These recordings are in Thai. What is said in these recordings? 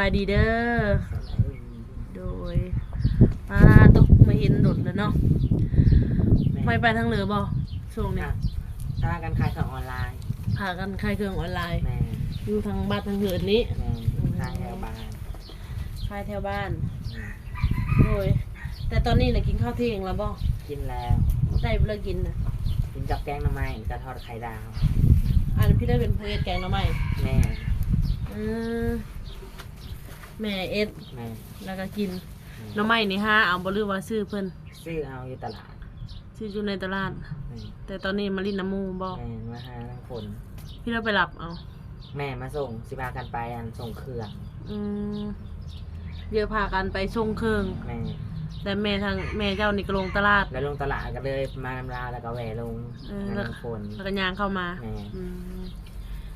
สบายดีเด้อ โดยป้าตกมาเห็นดดแล้วเนาะไม่ไปทางเหนือบ่ช่วงเนี้ยถ้ากันขายของออนไลน์พากันขายเครื่องออนไลน์ แม่อยู่ทางบ้านทางเหินนี้ แม่ขายแถวบ้านขายแถวบ้าน โดย แต่ตอนนี้น่ะกินข้าวเที่ยงแล้วบ่กินแล้ว ได้เลิกกินน่ะกินกับแกงหน่อไม้กับทอดไข่ดาว อันพี่ได้เป็นผู้เอ็ดแกงหน่อไม้แม่ อือ แม่เอ็ดแม่แล้วก็กินหน่อไม้นี่ห้าเอาบ่ลือว่าซื้อเพิ่นซื้อเอาอยู่ตลาดซื้ออยู่ในตลาด แม่แต่ตอนนี้มาลินน้ำมูบ่แม่มาหาทั้งคน พี่เราไปรับเอาแม่มาส่งสิพากันไปอันส่งเครื่องอืมเดี๋ยวพากันไปส่งเครื่อง แม่ แต่แม่ทางแม่เจ้านี่ก็ลงตลาด แล้วลงตลาดก็เลยมาลำลาวแล้วก็แหวลงเออมาแล้วทั้งคนแล้วก็ย่างเข้ามาแม่อืม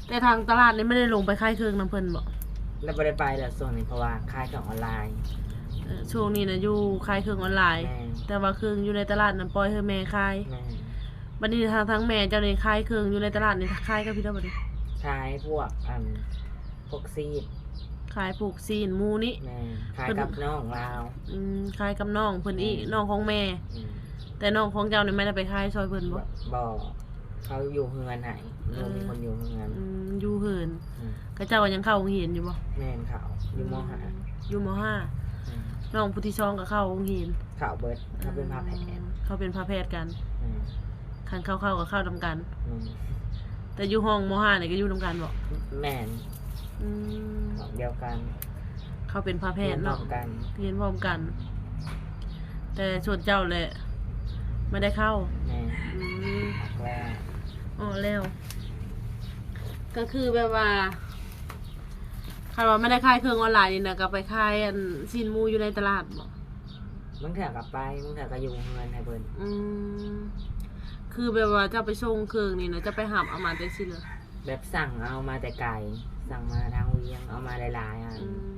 แต่ทางตลาดนี่ไม่ได้ลงไปค่ายเครื่องน้ำเพิ่นบอก แล้วไม่ได้ไปแล้วส่วนนี้เพราะว่าขายของออนไลน์ช่วงนี้นะอยู่ค่ายเครื่องออนไลน์ แม่แต่ว่าเครื่องอยู่ในตลาดนั้นปล่อยให้แม่ขายแม่บัดนี้ทางทั้งแม่เจ้านี่ขายเครื่องอยู่ในตลาดนี่ขายกับพี่เท่าบัดนี้ขายพวกอันพวกซีดขายผูกซีนหมูนี่ แม่ขายกับน้องลาว อืมขายกับน้องเพิ่นอีน้องของแม่ อืมแต่น้องของเจ้านี่ไม่ได้ไปขายซอยเพิ่นบ่บอกเขาอยู่เฮือนไหนเออลุงมีคนอยู่เฮือนอืมอยู่เหินอืม ก็เจ้าก็ยังเข้าโรงเรียนอยู่บ่แม่นเขาอยู่มหาอยู่มห้าอืมน้องผู้ที่ช่องก็เข้าโรงเรียนเขาเบิร์ดเขาเป็นพาแพทย์เขาเป็นพาแพทย์กันอืมคันเข้าเข้าก็เข้านํกัน อืมแต่อยู่ห้องมห้าเนี่ยก็อยู่นํกันบ่แม่นอืมของเดียวกันเขาเป็นพาแพทย์เนาะร่วมกันเรียนพร้อมกัน แต่ส่วนเจ้าแหละไม่ได้เข้าแม่นอืมออกแล้วอ๋อแล้ว ก็คือแบบว่าใครว่าไม่ได้ค่ายเครื่องออนไลน์นี่นะก็ไปค่ายอันซินมูอยู่ในตลาดบ่มึงเถอะกลับไปมึงเถอะก็อยู่เฮือนให้เบิร์นอืมคือแบบว่าเจะไปส่งเครื่องนี่นะจะไปหับเอามาได้สิเลยแบบสั่งเอามาแต่ไก่สั่งมาทางเวียงเอามาหลายๆอันอืม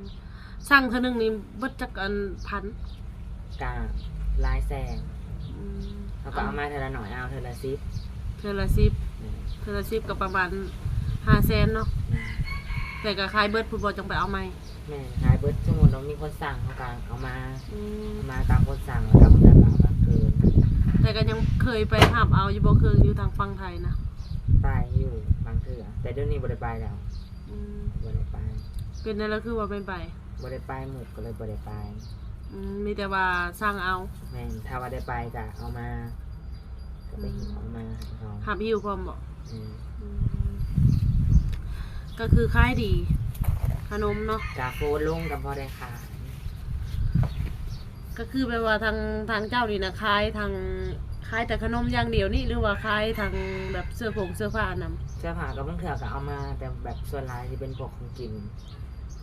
สั่งเท่านึงนี่เบิดจักอันพันกาลายแซงอืมเขาก็เอามาเทอละหน่อยเอาเทอละซิปเทอละสิบอืมเทอละสิบก็ประมาณห้าแสนเนาะอืม แต่ก็ขายเบิดฟุตบอลจังไปเอาไหมแม่นขายเบิร์ดสมมุติเรามีคนสั่งเขาก็เอามาอืมเอามาตามคนสั่งแล้วก็มึงเถอะก็เอามาเกินแต่ก็ยังเคยไปหับเอาอยู่บ่เครื่องอยู่ทางฝั่งไทยนะไปอยู่บางเถื่อแต่เดี๋ยวนี้บ่ได้ไปแล้วอืมบ่ได้ไปเป็นนั่นแล้วคือว่าเป็นไปบ่ได้ไปหมดก็เลยบ่ได้ไปอืมมีแต่ว่าสร้างเอาแม่นถ้าว่าได้ไปก็เอามา ก็ไปหิวเอามาให้เขาหับหิวพร้อมบ่อืมอืม ก็คือขายดี ขนมเนาะกาโฟนลงกับพอได้ขายก็คือแปลว่าทางทางเจ้านี่นะขายทางขายแต่ขนมอย่างเดียวนี่หรือว่าขายทางแบบเสื้อผงเสื้อผ้านำเสื้อผ้ากับบางเถื่อก็เอามา แต่แบบส่วนหลายที่เป็นพวกของกิน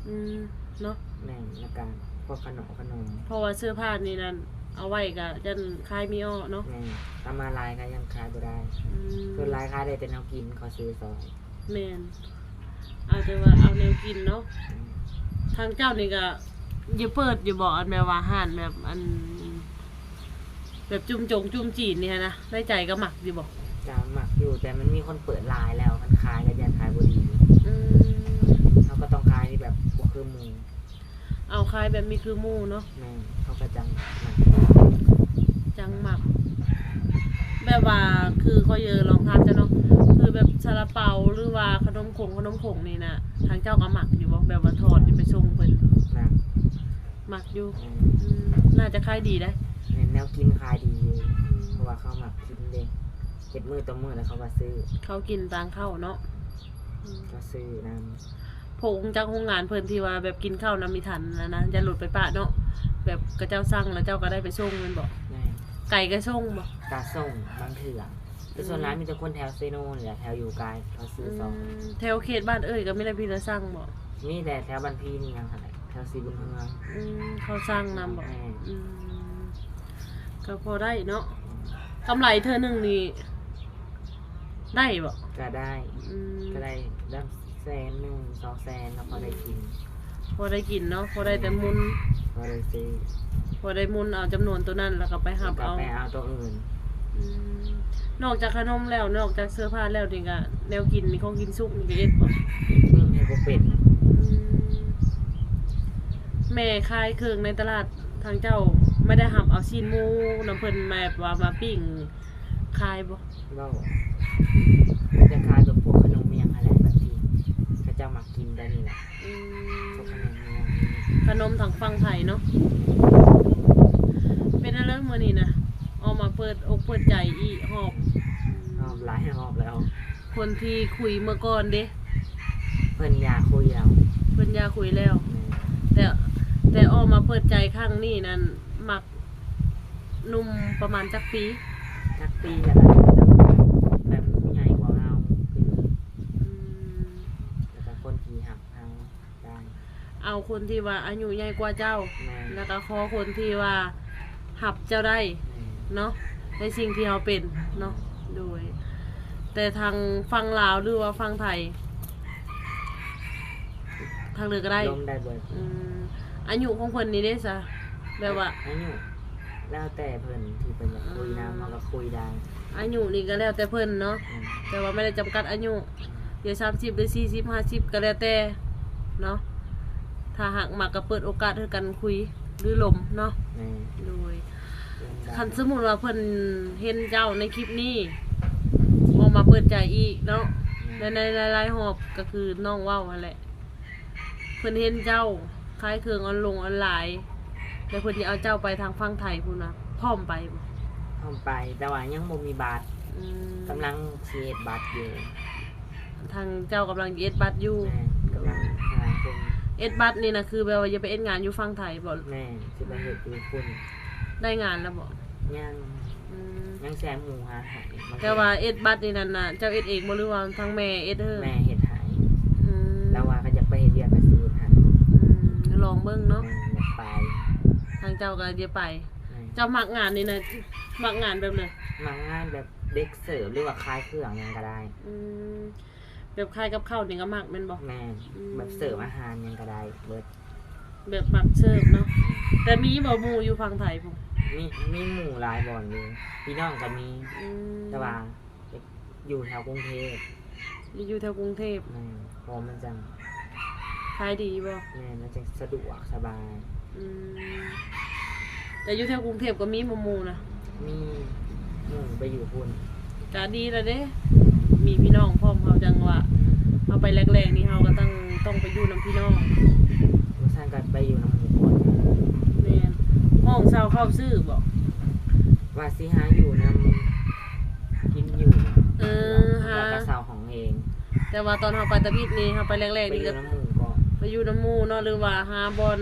อืมเนาะแม่นแล้วก็พวกขนมขนมเพราะว่าเสื้อผ้านี่นั่นเอาไว้ก็จะขายมีอ้อเนาะแม่นทำมาลายก็ยังขายบ่ได้อืมส่วนหลายขายได้แต่แนวกินเขาซื้อซอยแมน อาจจะว่าเอาแนวกินเนาะอืมทางเจ้านี่ก็อย่าเปิดอย่าบอกอันแบบว่าห่านแบบอัน แบบจุ่มจงจุ่มจีนเนี่ยนะได้ใจก็หมักอยู่บอกจะหมักอยู่แต่มันมีคนเปิดลายแล้วมันขายก็ยังขายบ่ดีอืมเขาก็ต้องขายที่แบบบ่คือหมูเอาคลายแบบมีคือหมู่เนาะ แม่นเขาก็จังหมักจังหมัก แบบว่าคือเขาเยอะลองทานจะเนาะคือแบบซาลาเปาหรือว่าขนมขงขนมขงนี่นะทางเจ้าก็หมักอยู่บอกแบบว่าทอดอยู่ไปส่งเพิ่นหนักหมักอยู่อืมอืมน่าจะขายดีได้ แม่นแนวกินขายดีอยู่เพราะว่าเขาหมักกินเด้เฮ็ดมือต่อมือแล้วเขาก็ซื้อเขากินต่างเข้าเนาะอืมก็ซื้อนํผงจากโรงงานเพิ่นที่ว่าแบบกินข้าวน้ำมีทันนะนะจะหลุดไปปะเนาะแบบกระเจ้าสั่งแล้วเจ้าก็ได้ไปส่งแมันบอกแม่ไก่ก็ส่งบอกกาส่งบางเถื่อ แต่ส่วนร้านมีแต่คนแถวเซโนนี่แหละแถวอยู่ไกลเขาซื้อซองมแถวเขตบ้านเอ้ยก็ไม่ได้พี่ละสั่งบอกมีแต่แถวบันพีนี่ยังไงแถวสีบุญเมืองอืมเขาสั่งนำบอกแม่อืมก็พอได้เนาะกำไรเธอหนึ่งนี่ได้บอกก็ได้อืมก็ได้ได้แสนหนึ่งสองแสนแล้วพอได้กิน พอได้กินเนาะพอได้แต่มุนพอได้ซื้อพอได้มุนเอาจำนวนตัวนั้นแล้วก็ไปหับก็เอาไปเอาตัวอื่นอืม นอกจากขนมแล้วนอกจากเสื้อผ้าแล้วนี่ก็แนวกินมีของกินสุกนี่ก็เอ็ดบ่นึ่งให้กูเป็ดอืมแม่ขายเครื่องในตลาดทางเจ้าไม่ได้หับเอาชิ้นหมูน้ำเพิ่นมาแบบว่ามาปิ้งขายบ่เว้าจะขายแบบพวกขนมเมียงอะไรแบบที่เขาเจ้ามากินได้นี่แหละอืพวกมขนมเมียงขนมทางฝั่งไทยเนาะเป็นอะไรมื้อนี้นะออกมาเปิดอกเปิดใจอีหอบ รอบหลายรอบแล้วคนที่คุยเมื่อก่อนเด้เพิ่นอยากคุยเราเพิ่นอยาคุยแล้วแม่แต่แต่ออกมาเปิดใจครั้งนี้นั้นมักหนุ่มประมาณจักปีจักปีก็ได้แบบผู้ใหญ่กว่าเราคืออืมแล้วก็คนที่หักเราได้เอาคนที่ว่าอายุใหญ่กว่าเจ้า แม่แล้วก็ขอคนที่ว่าหับเจ้าได้แม่ เนาะในสิ่งที่เราเป็นเนาะโดย แต่ทางฟังลาวหรือว่าฟังไทย ทางเรือก็ได้ลมได้เบิดอืมอายุของคนนี้ได้ซะแบบว่า อายุแล้วแต่เพิ่นที่เพิ่นอยากคุยนะเราก็คุยได้อายุนี่ก็แล้วแต่เพิ่นเนาะแม่แต่ว่าไม่ได้จำกัดอายุเดี๋ยวสามสิบหรือสี่สิบห้าสิบก็แล้วแต่เนาะถ้าหากมาก็เปิดโอกาสให้กันคุยหรือลมเนาะ แม่โดยลมได้ คันสมมุติว่าเพิ่นเห็นเจ้าในคลิปนี้ออกมาเปิดใจอีกเนาะในในหลายๆหอบก็คือน้องเว้าหั่นแหละเพิ่นเห็นเจ้าคล้ายเครื่องออนลงออนไลน์แล้วเพิ่นจะเอาเจ้าไปทางฝั่งไทยพุ่นนะพร้อมไปบ่เข้าไปแต่ว่ายังบ่มีบาทอืมกำลังเสียบาทอยู่ทางเจ้ากำลังเอ็ดบัตรอยู่ แม่กำลังหาคนเอ็ดบัตรนี่นะคือแบบว่าจะไปเอ็ดงานอยู่ฝั่งไทยบ่แม่สิไปเฮ็ดอยู่คุณ ได้งานแล้วบ่ยังอืมยังแซมหมูหาใหายแต่ว่าเอ็ดบัตรนี่นั่นน่ะเจ้าเอ็ดเองบ่หรือว่าทางแม่เอ็ดเด้อแม่เฮ็ดใหายอืมแล้วว่าก็จะไปเฮ็ดเวียกกับซีนหายอืมลองเบิ่งเนาะแม่อยากไปทางเจ้าก็จะไป แม่เจ้ามักงานนี่นะมักงานแบบไหนมางานแบบเด็กเสิร์ฟหรือว่าคลายเครื่องหยังก็ได้ อืมแบบคล้ายกับข้าวนี่ก็มักแม่นบ่ แม่อืม แบบเสิร์ฟอาหารหยังก็ได้เบิดแบบมักเสิร์ฟเนาะแต่มีบ่หมู่อยู่ฝั่งไทยพุ่น มีมีหมู่หลายบ่อนอยู่พี่น้องก็มีอืมแต่ว่าอยู่แถวกรุงเทพอยู่แถวกรุงเทพแม่เพอมันจังขายดีบ่แม่มันจะสะดวกสบาย อืมแต่อยู่แถวกรุงเทพก็มีหมู่หมู่นะมีหมู่ไปอยู่คุณก็ดีแล้วเด้ มีพี่น้องพร้อมเขาจังว่าเอาไปแรกๆนี่เฮาก็ต้องต้องไปอยู่นํพี่น้องรู้สั่งกันไปอยู่น้ำหมู่ก่อน แม่น ห้องเช่าเข้าซื้อบ่ว่าสิหาอยู่น้ำกินอยู่เออหาแล้วก็สาวของเองแต่ว่าตอนเฮาไปตะบิดนี่เฮาไปแรไปกๆอนี่ยู่ก็น้ำหมู่ก่อนไปอยู่น้ำหมู่เนาะหรือว่าหาบอน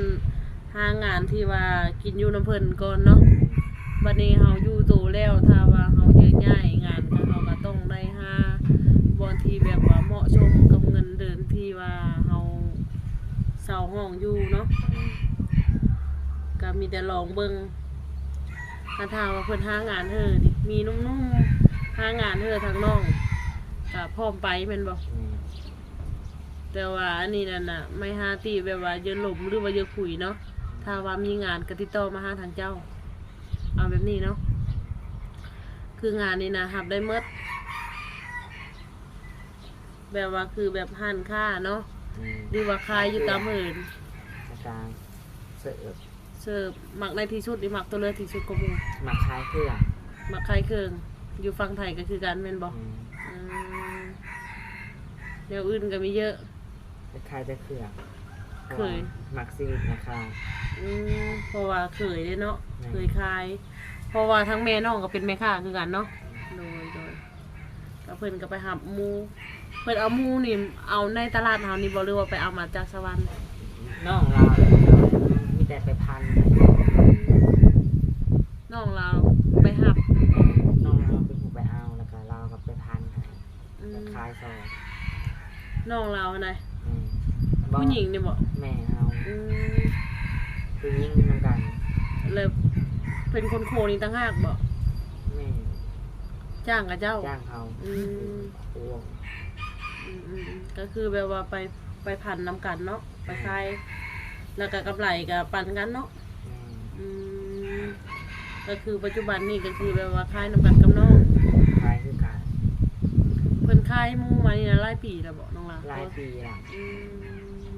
หางานที่ว่ากินอยู่น้ำเพิ่นก่อนเนาะบัดนี้เฮาอยู่โตแล้วถ้าว่าเฮาเยอะย้ายงานก็เฮาก็ต้องได้หาบอนที่แบบว่าเหมาะสมกับเงินเดือนที่ว่าเฮาเช่าห้องอยู่เนาะ ก็มีแต่ลองเบิ่งถ้าถามว่าเพิ่นหางานเธอนี่มีนุ่มๆหางานเธอทางน้องก็พร้อมไปแม่นบ่อืมแต่ว่าอันนี้นั่นน่ะ ไม่หาตีแบบว่าเยอะหลมหรือว่าเยอะคุยเนาะถ้าว่ามีงานก็ติดต่อมาหาทางเจ้า เอาแบบนี้เนาะคืองานนี่นะรับได้เมดแบบว่าคือแบบหันค่าเนาะอืมหรือว่าคายอยู่ตามเหินอาการเสิร์ฟ เสิร์ฟหมักในที่สุดหรือหมักตัวเลือกที่สุดก็หมูมาคลายเครื่องหมักคายเครื่องอยู่ฝั่งไทยก็คือกันแม่นบ่อืมอืมเดี๋ยวอื่นก็มีเยอะคลายแต่เครื่องเคยหมักซีวิตนะคะอืมเพราะว่าเคยเด้เนาะอืมเคยคาย เพราะว่าทั้งแม่น้องก็เป็นแม่ค้าคือกันเนาะโดยโดยก็เพิ่นก็ไปหับหมูเพิ่นเอาหมูนี่เอาในตลาดเฮานี่บ่หรือว่าไปเอามาจากสวรรค์น้องเราเลยมีแต่ไปพัน น้องเราไปหับ น้องเราเป็นผู้ไปเอาแล้วก็เราก็ไปพันให้ อืม คลายซอย น้องเรานะอืมผู้หญิงนี่บ่แม่เอาอืมผู้หญิงเหมือนกันเลยเป็นคนโคนี่ตั้งหากบ่แม่จ้างกับเจ้า จ้างเขาอืม โอ้อืมอืมอืมก็คือแบบว่าไปไปพันนำกันเนาะไปขายแล้วก็กำไรกับปันกันเนาะแม่อืมก็คือปัจจุบันนี่ก็คือแบบว่าขายนำกันกับน้อง คลายคือการ เพิ่นขายหมู่มานี่นะหลายปีแล้วบ่น้องล่ะหลายปีละอืม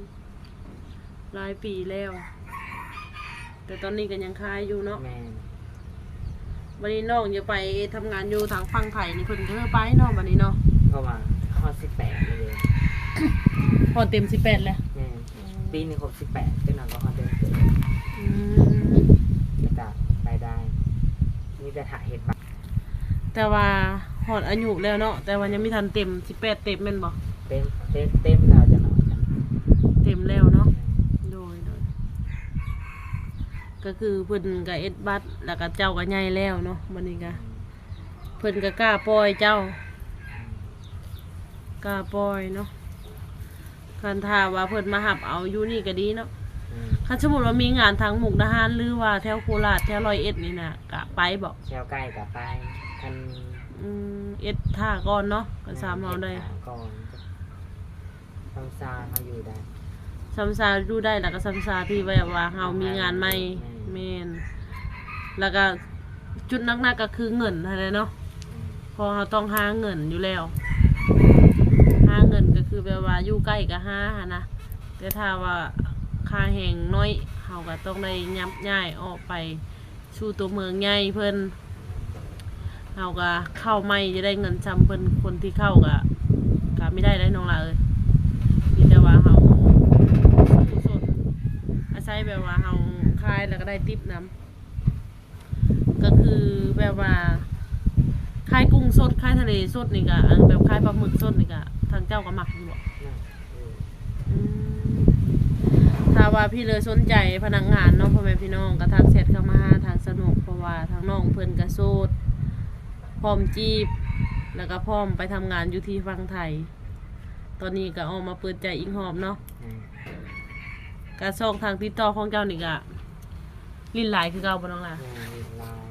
หลายปีแล้ว แต่ตอนนี้ก็ยังคายอยู่เนาะแม่นวันนี้น้องจะไปทำงานอยู่ทางฝั่งไทยนี่เพิ่นก็เลยไปเนาะวันนี้เนาะเพราะว่าข้อสิบแปดเลยพอเต็ม18แล้วแม่นปีนี้ครบสิบแปดเป็นหนังก็คอนเทนต์เกิดอืมแล้วก็ไปได้มีแต่ถ่ายเหตุบัตรแต่ว่า หอดอายุแล้วเนาะแต่ว่ายังไม่ทันเต็ม18เต็มแม่นบ่เต็มเต็มเต็มแล้วจะหน่อยจ้ะเต็มแล้วเนาะโดยโดยก็คือเพิ่นก็เอ็ดบัตรแล้วก็เจ้าก็ใหญ่แล้วเนาะวันนี้ก็เพิ่นก็กล้าปล่อยเจ้ากล้าปล่อยเนาะคันถ้าว่าเพิ่นมาหับเอาอยู่นี่ก็ดีเนาะอืมคันสมมุติว่ามีงานทางมุกดาหารหรือว่าแถวโคราชแถวร้อยเอ็ดนี่น่ะก็ไปบ่แชวใกล้กับไปคัน อืมเอ็ดท่าก่อนเนาะก็สามเอาได้ก่อนต้องซามาอยู่ได้ซัมซาดูได้แล้วก็ซัมซาที่แบบว่าเฮามีงานใหม่อืมแม่นแล้วก็จุดหนักๆก็คือเงินเท่านั้นเนาะอืมเพอเราต้องหาเงินอยู่แล้ว หาเงินก็คือแบบว่าอยู่ใกล้ก็หาหั้นนะแต่ถ้าว่าค่าแหงน้อยเราก็ต้องได้ยับย้ายออกไปสู่ตัวเมืองใหญ่เพิ่น เราก็เข้าไม่จะได้เงินซ้ำเพิ่นคนที่เข้าก็ก็ไม่ได้ได้น้องละเอ้ยมีแต่ว่าเราสู้สนอาศัยแบบว่าเราคายแล้วก็ได้ติปน้ำก็คือแบบว่าคายกุ้งสดคายทะเลสดนี่ก็อันแบบคายปลาหมึกสดนี่ก็ทางเจ้าก็หมักอยู่บ่น่ะอืมอืมถ้าว่าพี่เลยสนใจพนักงานเน้องพ่อแม่พี่น้องก็ทักแชทเข้ามาทางสนุกเพราะว่าทางน้องเพิ่นก็โสด พร้อมจีบ แล้วก็พร้อมไปทำงานอยู่ที่ฝั่งไทย ตอนนี้ก็ออกมาเปิดใจอิงหอมเนาะอืมการส่องทางติดต่อของเจ้านี่ก็ลิ้นหลายคือเก่าบ่น้องล่ะงานลาย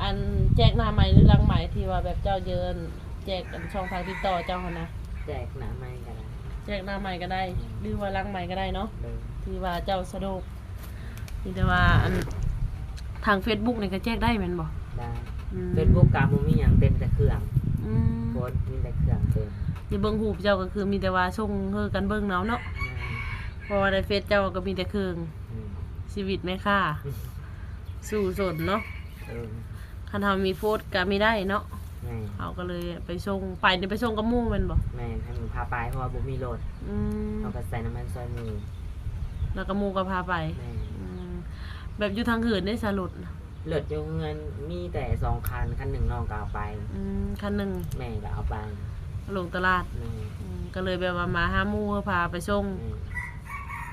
อันแจกหน้าใหม่หรือหลังใหม่ที่ว่าแบบเจ้าเยินแจกกันช่องทางติดต่อเจ้าหันนะแจกหนาไม้กันนะแจกหน้าใหม่ก็ได้ หรือว่าหลังใหม่ก็ได้เนาะเดินที่ว่าเจ้าสะดวกนี่แต่ว่าอันทาง Facebook นี่ก็แจกได้แม่นบ่ ได้อืมเฟซบุ๊กกามุมีอย่างเต็มแต่เครื่องอืมโพสต์มีแต่เครื่องเต็มนี่เบิ่งรูปเจ้าก็คือมีแต่ว่าส่งเฮอกันเบิ่งเนาะเนาะเพราะว่าในเฟซเจ้าก็มีแต่เครื่องอืมชีวิตแม่ค่าสู่สนเนาะเออคันเฮามีโฟสก็ไม่ได้เนาะแม่เขาก็เลยไปส่งไปนี่ไปส่งกับหมู่แม่นบ่แม่ให้หนูพาไปเพราะว่าบุมีรถอืมเขาก็ใส่น้ำมันซอยมือแล้วก็หมู่ก็พาไปแม่อืมแบบอยู่ทางหื่นได้สรุป รถยกเงินมีแต่สองคันคันหนึ่งน้องก็เอาไป อืมคันหนึ่งแม่ก็เอาไปลงตลาดแม่อืมก็เลยแบบว่ามาห้าหมู่เพื่อพาไปส่ง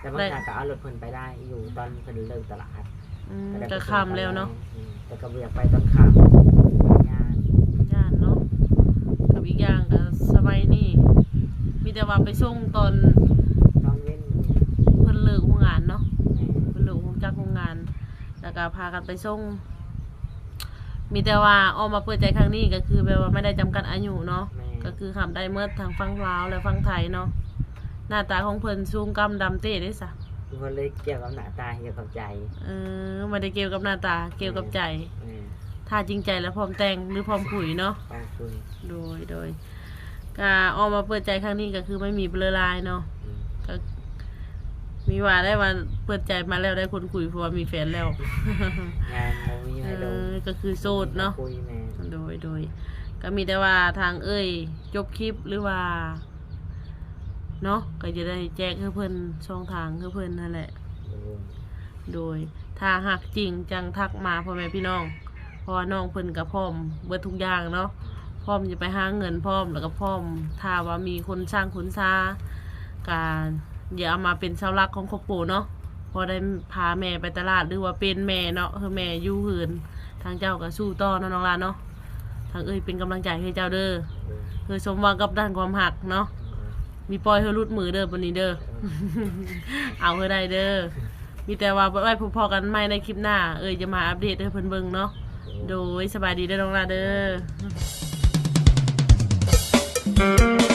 แม่แต่บางทีก็เอารถเพิ่นไปได้อยู่ตอนเพิ่นเลิกตลาดอืมได้ก็ไปส่งคำแล้วเนาะอืมแต่ก็เบียกไปตอนค่ำงานย่านเนาะกับอีกอย่างก็สบายนี่มีแต่ว่าไปส่งตอน แล้วก็พากันไปส่ง มีแต่ว่าออกมาเปิดใจครั้งนี้ก็คือแบบว่าไม่ได้จำกัดอายุเนาะแม่ก็คือขับได้เมื่อทางฝั่งลาวและฝั่งไทยเนาะ หน้าตาของเพิ่นสูงกำดำเต้ได้ซะเพิ่นเลยเกี่ยวกับหน้าตาเกี่ยวกับใจเออไม่ได้เกี่ยวกับหน้าตาเกี่ยวกับใจแม่ถ้าจริงใจแล้วพร้อมแต่งหรือพร้อมคุยเนาะ ขอบคุณโดยโดยก็ออกมาเปิดใจครั้งนี้ก็คือไม่มีเบลอลายเนาะ อืมก็ มีว่าได้ว่าเปิดใจมาแล้วได้คนคุยเพราะว่ามีแฟนแล้ว งานบ่มีเอให้ลงอก็คือโสดเนาะ คุยแม่โดยโดย ก็มีแต่ว่าทางเอ้ยจบคลิปหรือว่า เนาะก็จะได้แจ้งให้เพิ่นช่องทางให้เพิ่นนั่นแหละโอ้ยโดย ถ้าหักจริงจังทักมาพ่อแม่พี่น้องเพราะว่าน้องเพิ่นกับพร้อมเบิดทุกอย่างเนาะพร้อมจะไปหาเงินพร้อมแล้วก็พร้อมถ้าว่ามีคนสร้างขุนซาการ อย่าเอามาเป็นเสาหลักของครอบครัวเนาะพอได้พาแม่ไปตลาดหรือว่าเป็นแม่เนาะคือแม่อยู่หืนทางเจ้าก็สู้ต้อนน้องลาเนาะทางเอ้ยเป็นกำลังใจให้เจ้าเด้อคือสมวังกับด้านความหักเนาะมีปล่อยเธอรุดมือเด้อวันนี้เด้อ เอาเธอได้เด้อ มีแต่ว่าไว้พอๆกันไม่ในคลิปหน้า เอ้ยจะมาอัปเดตให้เพื่อนเบิ่งเนาะ โดยสบายดีเด้อน้องลาเด้อ